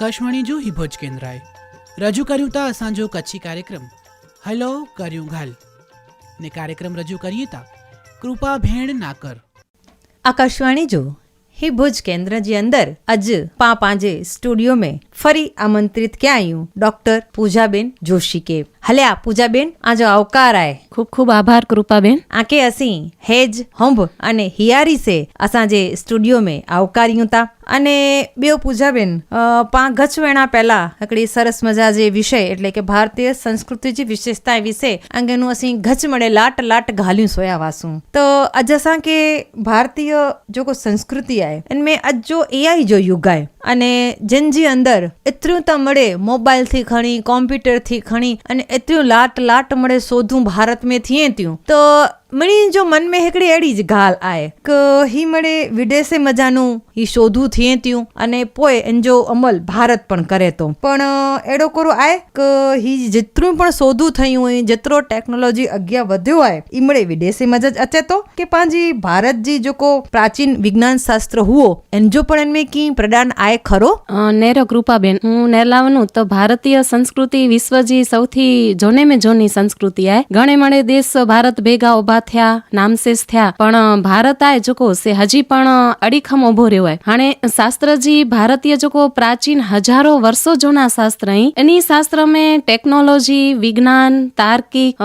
આકાશવાણી જો હિભોજ કેન્દ્રાએ રજૂ કર્યું તા અસાંજો કચ્છી કાર્યક્રમ. હલો, કર્યું ઘાલ. ને કાર્યક્રમ રજૂ કરીએ તા કૃપા ભેણ નાકર. આકાશવાણી જો હે ભુજ કેન્દ્ર જે અંદર અજ પા પાંજે સ્ટુડિયો મેં ફરી આમંત્રિત ક્યાં આવ્યું ડોક્ટર પૂજાબેન જોશી કે હલ્યા પૂજાબેન આજો આવકાર આય. ખૂબ ખૂબ આભાર કૃપાબેન. આકે અસી હેજ હોંભ અને હિયારી સે અસાંજે સ્ટુડિયો में આવકાર્યું તા. અને ॿियो पूजाबेन पाण गच वेणा પહેલા हिकिड़ी સરસ મજા જે વિષય એટલે કે ભારતીય સંસ્કૃતિ જી વિશેષતા વિશે અંગેનું અસી ગચ મળે લાટ લાટ ઘાલ્યું સોયા વાસું. તો અજ અસાं કે ભારતીય જો કો સંસ્કૃતિ આય એનમે અજ જો એઆઈ જો યુગ આય અને જિનજી અંદર એતરું त મળે મોબાઈલથી ખણી કોમ્પ્યુટરથી ખણી અને एतिरियूं लाट लाट मड़े सोधूं भारत में थिए थियूं त मिड़ी जो मन में हिकिड़ी अहिड़ी ॻाल्हि आहे की ही मड़े विदेसे मज़ानूं એ શોધું થયે ત્યું અને પોય એનજો અમલ ભારત પણ કરે તો. પણ એડો કરો આય કે હી જેટલું પણ શોધું થયું હોય જેટલો ટેકનોલોજી અગ્યા વધ્યો આય ઈમળે વિદેશીમાં જ અચે તો? કે પાંજી ભારત જી જોકો પ્રાચીન વિજ્ઞાન શાસ્ત્ર હુઓ, એનજો પણ એનમે કી પ્રદાન આય ખરો? નેરો કૃપાબેન, હું નેલાવનું તો ભારતીય સંસ્કૃતિ વિશ્વજી સૌથી જોને મે જોની સંસ્કૃતિ આય. ગણે મળે દેશ ભારત ભેગા ઊભા થયા, નામશેષ થયા, પણ ભારત આય જોકો સે હજી પણ અડીખમ ઊભો રહ્યો કહેવાય હાણે શાસ્ત્રજી ભારતીય જોકો પ્રાચીન હજારો વર્ષો જૂના શાસ્ત્ર એની શાસ્ત્ર મેં ટેકનોલોજી, વિજ્ઞાન, તાર્કિક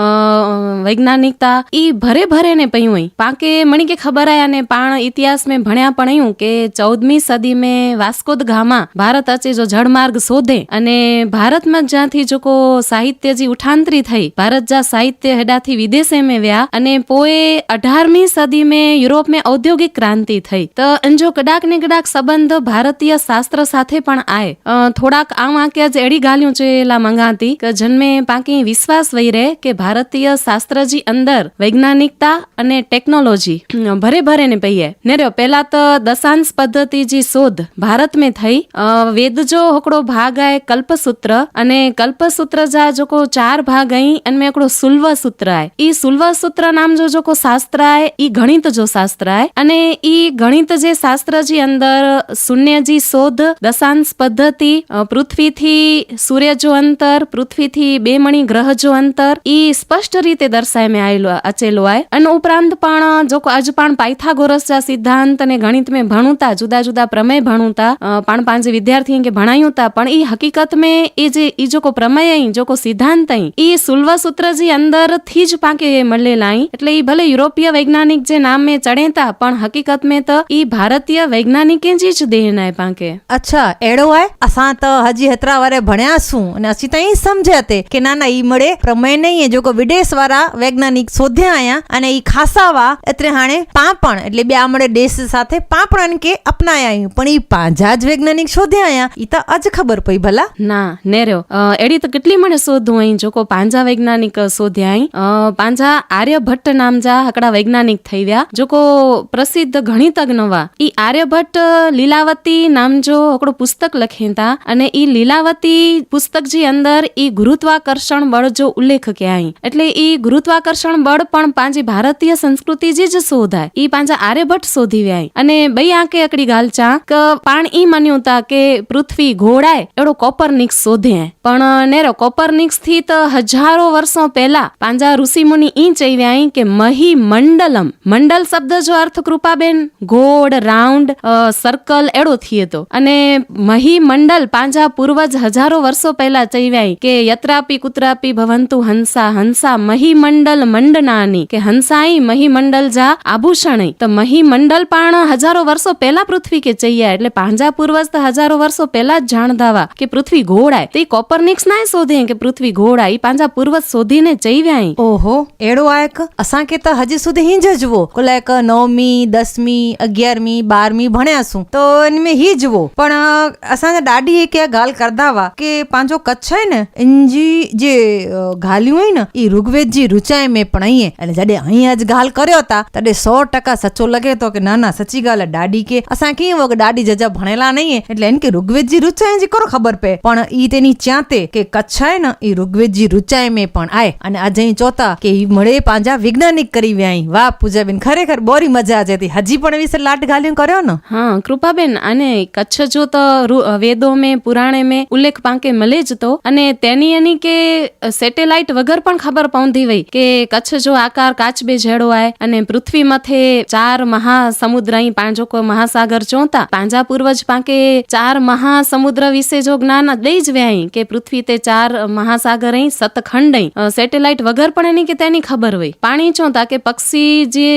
વૈજ્ઞાનિકતા, ઈ ભરે ભરે ને પયું પાકે મણી કે ખબર આયા ને પાણ ઇતિહાસ મેં ભણ્યા પણ કે ચૌદમી સદી મેં વાસ્કોદ ગામાં ભારત અચે જો જળમાર્ગ શોધે અને ભારતમાં જ્યાંથી જોકો સાહિત્યજી ઉઠાંતરી થઈ, ભારત જા સાહિત્ય હેડાથી વિદેશે મેં વ્યા અને પોએ અઢારમી સદી મેં યુરોપ મેં ઔદ્યોગિક ક્રાંતિ થઈ. તો અંજો કદાચ ક્યાંક ને ક્યાંક સંબંધ ભારતીય શાસ્ત્ર સાથે પણ આય. થોડાક આ વાંક્યા જ એડી ગાલ્યું છે એલા મંગાતી કે જન્મે પાકી વિશ્વાસ વહી રહે કે ભારતીય શાસ્ત્રજી અંદર વૈજ્ઞાનિકતા અને ટેકનોલોજી ભરે ભરે ને પહીએ ને રહ્યો પહેલા તો દશાંશ પદ્ધતિ જી શોધ ભારત મેં થઈ. વેદ જો હોકડો ભાગ આય કલ્પસૂત્ર અને કલ્પસૂત્ર જા જોકો ચાર ભાગ અહીં અને મેં એકડો સુલ્વ સૂત્ર આય ઈ સુલ્વ સૂત્ર નામ જો જોકો શાસ્ત્ર આય ઈ ગણિત જો શાસ્ત્ર આય અને ઈ ગણિત જે શાસ્ત્ર એની અંદર શૂન્યજી શોધ, દશાંશ પદ્ધતિ પૃથ્વીથી સૂર્યજો અંતર, પૃથ્વીથી બે મણી ગ્રહજો અંતર, ઈ સ્પષ્ટ રીતે દર્શાય મેં આયેલો, આચેલો આય. અને ઉપરાંત પણ જો આજ પણ પાયથાગોરસ સિદ્ધાંત અને ગણિત મેં ભણુતા, જુદા જુદા પ્રમેય ભણુતા પણ પાંચ વિદ્યાર્થી કે ભણાયું તા પણ એ હકીકત મેં એ જે ઈ જોકો પ્રમેય જોકો સિદ્ધાંત એ સુલ્વ સૂત્રજી અંદરથી જ પાકે મળેલા એટલે એ ભલે યુરોપીય વૈજ્ઞાનિક જે નામ મેં ચડેતા પણ હકીકત મેં તો એ ભારતીય વૈજ્ઞાનિક वैज्ञानिक जी ज देना है पाके अच्छा एड़ो है असा त हजी हेतरा वारे भण्या सू ने असी तई समझे ते के ना ना ई मड़े प्रमेय नहीं है जो को विदेश वारा वैज्ञानिक શોધ્યા આયા અને ઈ ખાસાવા એટલે હાણે પાપણ એટલે બે આમળે દેશ સાથે પાપણ કે અપનાયા પણ ઈ પાંજા જ વૈજ્ઞાનિક શોધ્યા આયા. ઈ તો અજ ખબર પઈ ભલા. ના ને રહ્યો એડી તો કેટલી મને શોધું અહીં? જોકો પાંજા વૈજ્ઞાનિક શોધ્યા અહીં પાંજા આર્યભટ્ટ નામજા હકડા વૈજ્ઞાનિક થઈ ગયા જોકો પ્રસિદ્ધ ગણિતજ્ઞ વા ઈ આર્યભટ્ટ લીલાવતી નામ જો હકડો પુસ્તક લખેતા અને ઈ લીલાવતી પુસ્તક જી અંદર ઈ ગુરુત્વાકર્ષણ બળ જો ઉલ્લેખ કે અહીં એટલે ઈ ગુરુત્વાકર્ષણ બળ પણ પાંજી ભારતીય સંસ્કૃતિ जी જ શોધાય. ઈ પાંજા આર્યભટ્ટ શોધી વ્યાય. અને બઈ આંકે અકડી ગાલ ચા કે પાણ ઈ માન્યું તા કે પૃથ્વી ઘોડાય એડો કોપરનિક્સ શોધે. પણ નેરો કોપરનિક્સથી તો હજારો વર્ષો પહેલા પાંજા ઋષિમુનિ ઈ ચઈવ્યા અહીં કે મહી મંડલમ મંડલ શબ્દ જો અર્થ કૃપાબેન ગોળ, રાઉન્ડ સર્કલ એડો થયો હતો. અને મહી મંડલ પાંજા પૂર્વજ હજારો વર્ષો પહેલા ચૈવાય કે યત્રાપી કુતરાપી ભવંતુ હંસા હંસા મહી મંડલ મંડનાની કે હંસાઈ મહી મંડલ જા આભૂષણ તો મહી મંડલ પણ હજારો વર્ષો પહેલા પૃથ્વી કે ચૈયા એટલે પાંજા પૂર્વજ તો હજારો વર્ષો પહેલા જ જાણ ધાવા કે પૃથ્વી ઘોળાય તે કોપરનિક્સ ના શોધે કે પૃથ્વી ઘોળા એ પાંજા પૂર્વજ શોધીને ચૈવ્યા ઓહો, એડો આયક? અસાં કે તો હજી સુધી હિંજ જવો. કોલાયક નવમી, દસમી, અગિયારમી, બારમી ભણ્યા છું, તો મેં હિજવો પણ असांजा ॾाॾी क्या ॻाल्हि करदा हुआ की पंहिंजो कच्छ आहे न इन जी जे ॻाल्हियूं आहिनि ई ऋग्वेद जी रुचाए में पढ़ाई अने जॾहिं हीअं अॼु ॻाल्हि करियो था तॾहिं सौ टका सचो लॻे थो की न न सची ॻाल्हि आहे ॾाॾी के असां कीअं वॻ ॾाॾी जजा भणेला न आहे એટલે એમ કે ઋગ્વેદજી રુચાય જે કરો ખબર પે? પણ ઈ તેની ચાતે કે કચ્છ હે ને, ઈ ઋગ્વેદજી રુચાય મે પણ આય. અને આજે ચોથા કે ઈ મળે પાંજા વૈજ્ઞાનિક કરી વ્યાઈ વાહ, પૂજાબેન, ખરેખર બોરી મજા આજે હતી. હજી પણ વિશે લાટ ગાલ્યું કર્યો ને? હા, કૃપાબેન અને કચ્છ જો તો વેદો में પુરાણે में ઉલ્લેખ પાંકે મળે જ તો. અને તેની એની કે સેટેલાઇટ વગર પણ ખબર પહોંધી વઈ કે કચ્છ જો આકાર કાચબે જેડો આય અને પૃથ્વી મથે ચાર મહાસમુદ્ર અહીં પાંજો કો મહાસાગર ચોંતા. પાંજા પૂર્વજ પાંકે ચાર મહાસમુદ્ર વિશે જો જ્ઞાન દઈ જ વ્યાય કે પૃથ્વી તે ચાર મહાસાગર અહીં સતખંડ અહીં. સેટેલાઇટ વગર પણ એની કે તેની ખબર હોય પાણી ચોંતા કે પક્ષી જે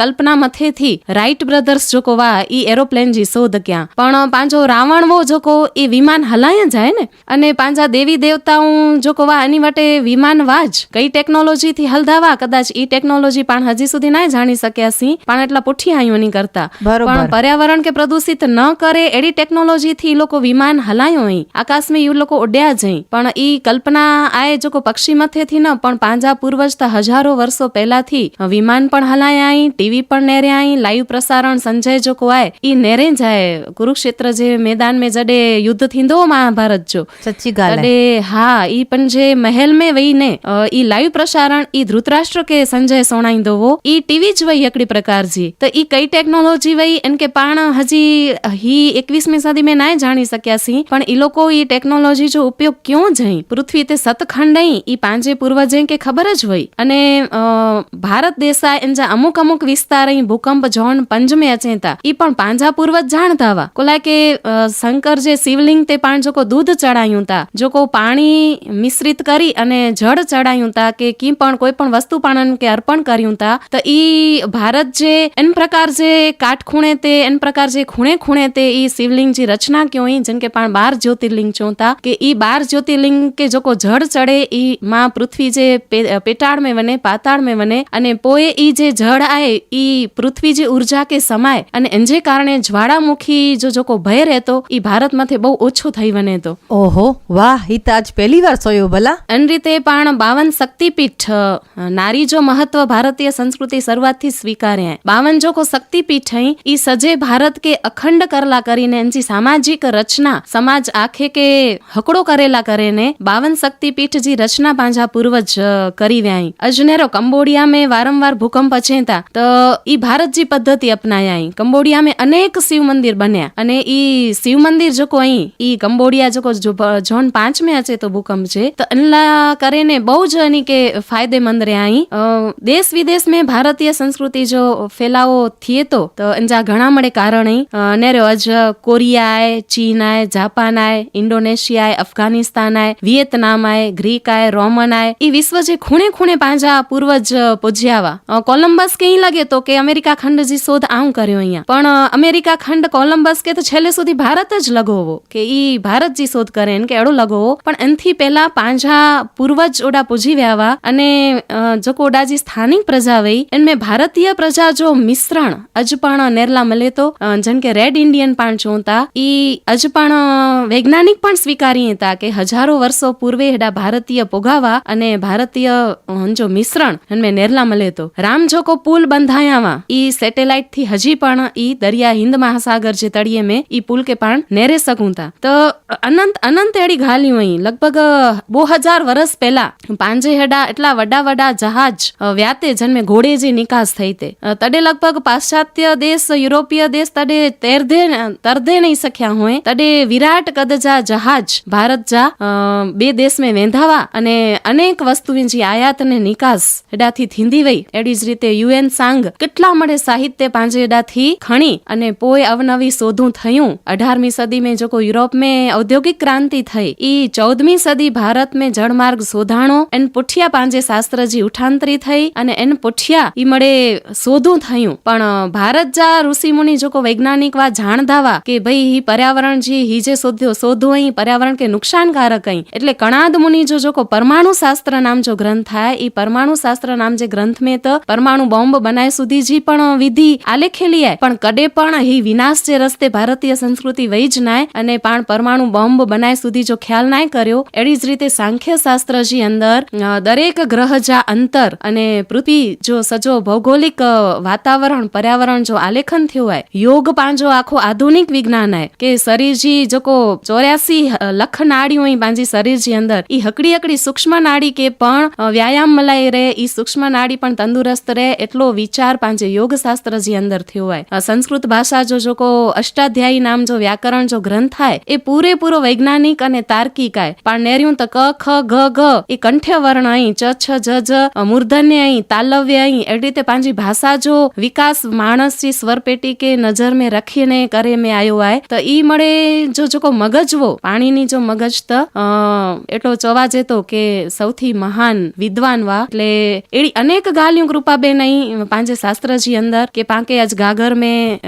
કલ્પના મથેથી રાઇટ બ્રધર્સ જોકો વા ઈ એરોપ્લેન જી શોધ ક્યાં? પણ પાંજો રાવણ વો જોકો એ વિમાન હલાય જાય ને? અને પાંજા દેવી દેવતાઓ જોકો વા એની માટે વિમાન વાજ? કઈ ટેકનોલોજી થી હલધાવા? કદાચ ઈ ટેકનોલોજી પણ હજી સુધી ના જાણી શક્યા સી પણ એટલા પુઠી આયો નહીં કરતા પણ પર્યાવરણ કે પ્રદૂષિત ન કરે એડી ટેકનોલોજી થી લોકો વિમાન હલાયો અહીં. આકાશમાં યુ લોકો ઉડ્યા જઈ પણ ઈ કલ્પના આય જોકો પક્ષી મથેથી ન પણ પાંજા પૂર્વજ તો હજારો વર્ષો પહેલાથી વિમાન પણ હલાયા આઈ ટીવી પણ નેર્યા આઈ લાઈવ પ્રસારણ સંજય જોકો આય થાય. ઈ નેરે જાય. કુરુક્ષેત્ર જે મેદાન મેં જડે યુદ્ધ થીંदो મહાભારત જો. સચ્ચી ॻाल्हि आहे હા ઈ પણ જે મહેલ મેં વહીને ઈ લાઈવ પ્રસારણ ઈ ધૃતરાષ્ટ્ર કે સંજય સોણાઈંदो હો ઈ ટીવી જ વહી એકડી પ્રકારજી તો ઈ કઈ ટેકનોલોજી વહી એન કે પણ હજી હી એકવીસમી સદી મેં નાય જાણી શક્યા સી પણ ઈ લોકો ઈ ટેકનોલોજી જો ઉપયોગ ક્યો જઈ? પૃથ્વી તે સતખંડ ઈ પાંજે પૂર્વજે કે ખબર જ હોય અને ભારત દેશા એન જા અમુક અમુક વિસ્તાર અહીં ભૂકંપ ઝોન પંજ મેં અચેતા. ઈ પણ પાંજા પૂર્વજ જાણતા વા કોલા કે શંકર જે શિવલિંગ તે પાણ જોકો દૂધ ચડાયું તા જોકો પાણી મિશ્રિત કરી અને જળ ચડાયું તા કે કી પણ કોઈ પણ વસ્તુ પાણન કે અર્પણ કર્યું તા તો ઈ ભારત જે એન પ્રકાર જે કાટખૂણે તે, એન પ્રકાર જે ખૂણે ખૂણે તે ઈ શિવલિંગ જે રચના ક્યો ઈ જેમ કે પણ બાર જ્યોતિર્લિંગ ચોતા, કે ઈ બાર જ્યોતિર્લિંગ કે જોકો જળ ચડે ઈ માં પૃથ્વી જે પેટાળ મેં વને, પાતાળ મેં વને, અને પોએ ઈ જે જળ આય ઈ પૃથ્વી જે ઊર્જા કે સમાય, અને એન જે કારણે જ્વાળામુખી જો જોકો ભય રહેતો એ ભારત માથે બહુ ઓછો થઈ વને તો. ઓહો વાહ ઈ તો આજ પહેલી વાર સોયો ભલા. અન રીતે પણ બાવન શક્તિપીઠ નારી જો મહત્વ ભારતીય સંસ્કૃતિ શરૂઆતથી સ્વીકાર્યા બાવન જોકો શક્તિપીઠ અહીં ઈ સજે ભારત કે અખંડ કરલા કરીને એની સામાજિક રચના સમાજ આખે કે હકડો કરેલા કરેને બાવન શક્તિપીઠ જી રચના પાંજા પૂર્વજ કરી વ્યાઈ. અજનેરો કંબોડિયા में વારંવાર ભૂકંપ અચેતા તો ઈ ભારત જી પદ્ધતિ અપનાયા કંબોડિયા में અનેક શિવ મંદિર બન્યા. અને ઈ શિવ મંદિર જોકો અહીં ઈ કંબોડિયા જોકો જોન બ- ઝોન પાંચ में અચે તો ભૂકંપ છે. તો અલ્લા કરીને બહુ જ એની કે ફાયદેમંદ રહ્યા અહીં. દેશ વિદેશ में ભારતીય સંસ્કૃતિ જો ફેલાવો થયે તો અંજા ઘણા મળે કારણ. અહીં ને અજ કોરિયા આય ચીન આય જાપાન આય ઇન્ડોનેશિયા આય અફઘાનિસ્તાન આય વિયેતનામ આય ગ્રીક આય રોમન આય ઈ વિશ્વ જે ખૂણે ખૂણે પાંજા પૂર્વજ પૂજ્યાવા અ, કોલંબસ કે ઈ લાગે તો કે અમેરિકા ખંડ જી શોધ આમ કર્યો અહીંયા. પણ અમેરિકા ખંડ કોલંબસ કે તો છેલ્લે સુધી ભારત જ લગોવો કે ઈ ભારત જી શોધ કરે કે એડો લગોવો. પણ એનથી પહેલા પાંજા પૂર્વજ ઓડા પૂજી વ્યાવા અને જોકો ઓડા જી સ્થાનિક પ્રજા વઈ એનમે ભારતીય પ્રજા જો મિશ્રણ અજ પણ નેરલા મળે તો જેમ કે રેડ ઇન્ડિયન પણ જોતા ઈ અજ પણ અ, વૈજ્ઞાનિક પણ સ્વીકારી હતા કે હજારો વર્ષો પૂર્વે હેડા ભારતીય પોગાવા અને ભારતીય જો મિશ્રણ એનમે નેરલા મળે તો રામ જોકો પુલ બંધાયાવા ઈ સેટેલાઇટથી હજી પણ ઈ દરિયા હિન્દ મહાસાગર જે તળિયે में ઈ પુલ કે પણ નેરે શકું તા તો અનંત અનંત એડી ઘાલ્યું અહીં લગભગ બો હજાર વર્ષ પહેલા પાંજે હેડા એટલા વડા વડા જહાજ અ, વ્યાતે જન્મે ઘોડે જે નિકાસ થઈ તે અ, તડે લગભગ પાશ્ચાત્ય દેશ યુરોપીય દેશ તડે તેરધે તરધે નહીં શક્યા હોય તડે વિરાટ કદજા જહાજ ભારત જા અ, બે દેશ में વેંધાવા અને અનેક વસ્તુની જે આયાત અને નિકાસ એડાથી થીંદી વઈ એડી જ રીતે યુએન સાંગ કેટલા મળે સાહિત્ય પાંજે એડાથી ખણી અને પોઈ અવનવી શોધું થયું. અઢારમી સદી મેં જોકો યુરોપ મેં ઔદ્યોગિક ક્રાંતિ થઈ. ઈ ચૌદમી સદી ભારત મેં જળમાર્ગ શોધાણો, એન પુઠિયા પાંજે શાસ્ત્રજી ઉઠાંતરી થઈ અને એન પુઠિયા ઈ મળે શોધું થયું. પણ ભારત જા ઋષિમુનિ જોકો વૈજ્ઞાનિક વા જાણધાવા કે ભાઈ હી પર્યાવરણ જે હી જે શોધ્યો, શોધો અહીં પર્યાવરણ કે નુકસાનકારક અહીં. એટલે કણાદ મુનિ જો જોકો પરમાણુ શાસ્ત્ર નામ જો ગ્રંથ થાય ઈ પરમાણુ શાસ્ત્ર નામ જે ગ્રંથ મેં તો પરમાણુ બોમ્બ બનાય સુધી જી પણ વિધિ આલેખેલી પણ કડે પણ હી વિનાશ જે રસ્તે ભારતીય સંસ્કૃતિ વહી જ નાય અને પણ પરમાણુ બોમ્બ બનાય સુધી જો ખ્યાલ નાય કર્યો એડી જ રીતે સાંખ્ય શાસ્ત્રજી અંદર દરેક ગ્રહ જા અંતર અને પૃથ્વી જો સજો ભૌગોલિક વાતાવરણ પર્યાવરણ જો આલેખન થયું હોય યોગ પાંજો આખો આધુનિક વિજ્ઞાન આય કે શરીરજી જોકો ચોર્યાસી લખ નાડીઓ પાંજી શરીરજી અંદર ઈ હકડી હકડી સૂક્ષ્મ નાડી કે પણ વ્યાયામ મલાઈ રહે ઈ સૂક્ષ્મ નાડી પણ તંદુરસ્ત રહે એટલો વિચાર પાંજે યોગ શાસ્ત્રજી અંદર થયો હોય. અ, સંસ્કૃત ભાષા જો જો કો અષ્ટાધ્યાયી નામ જો વ્યાકરણ જો ગ્રંથ થાય, એ પૂરેપૂરો વૈજ્ઞાનિક અને તાર્કિક આય. પણ નેર્યું તો ક, ખ ગ ઘ, એ કંઠ્ય વર્ણ અહીં ચ, છ, જ જ, મૂર્ધન્ય અહીં તાલવ્ય અહીં એવી રીતે પાંજી ભાષા જો વિકાસ માણસ જી સ્વર પેટી કે નજર મેં રખીને કરે મેં આવ્યો આય, તો ઈ મળે જો જો કો મગજવો પાણીની જો મગજ તો એટલો ચવા જેતો કે સૌથી મહાન વિદ્વાન વા. એટલે એડી અનેક ગાલ્યું કૃપાબેન અહીં પાંજે શાસ્ત્રજી અંદર કે પાંકે આજ ગાગર મેં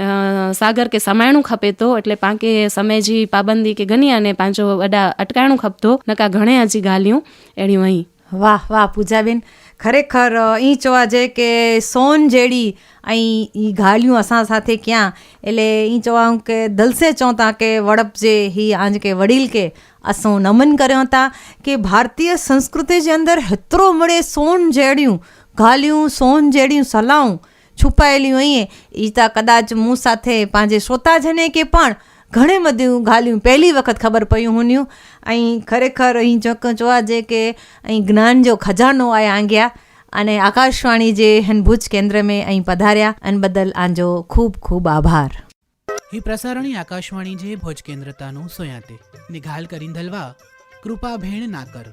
સાગર કે સમાયણું ખપેતો એટલે પાંકે સમેજી પાબંદી કે ગની અને પાંચો વડા અટકાણું ખપતો, નકા ઘણે હજી ગાલ્યું. એણી વહીં વાહ વાહ, પૂજાબેન. ખરેખર ઈ ચવા છે કે સોન જેડી અહીં ઈ ઘાલ્યું અસાં સાથે ક્યાં? એટલે ઈ ચવા કે દલસે ચોતા કે વડપ જે હી આજ કે વડીલ કે અસો નમન કર્યો હતા કે ભારતીય સંસ્કૃતિ જે અંદર હેતરો મળે સોન જેડિયું ઘાલ્યું સોન જેડિયું સલાવું છુપાયેલી હોઈએ ઈતા કદાચ મું સાથે પાંજે સોતા જને કે પણ ઘણે બધું ગાલ્યું. પહેલી વખત ખબર પડ્યું હુન્યું અહીં ખરેખર અહીં ચોક જોવા જે કે અહીં જ્ઞાન જો ખજાનો આ આંગ્યા અને આકાશવાણી જે હન ભુજ કેન્દ્ર મેં અહીં પધાર્યા. અને બદલ આંજો ખૂબ ખૂબ આભાર. હી પ્રસારણી આકાશવાણી જે ભોજ કેન્દ્રતાનું સોયાતે. નિઘાલ કરીન ધલવા, કૃપા ભેણ ના કર.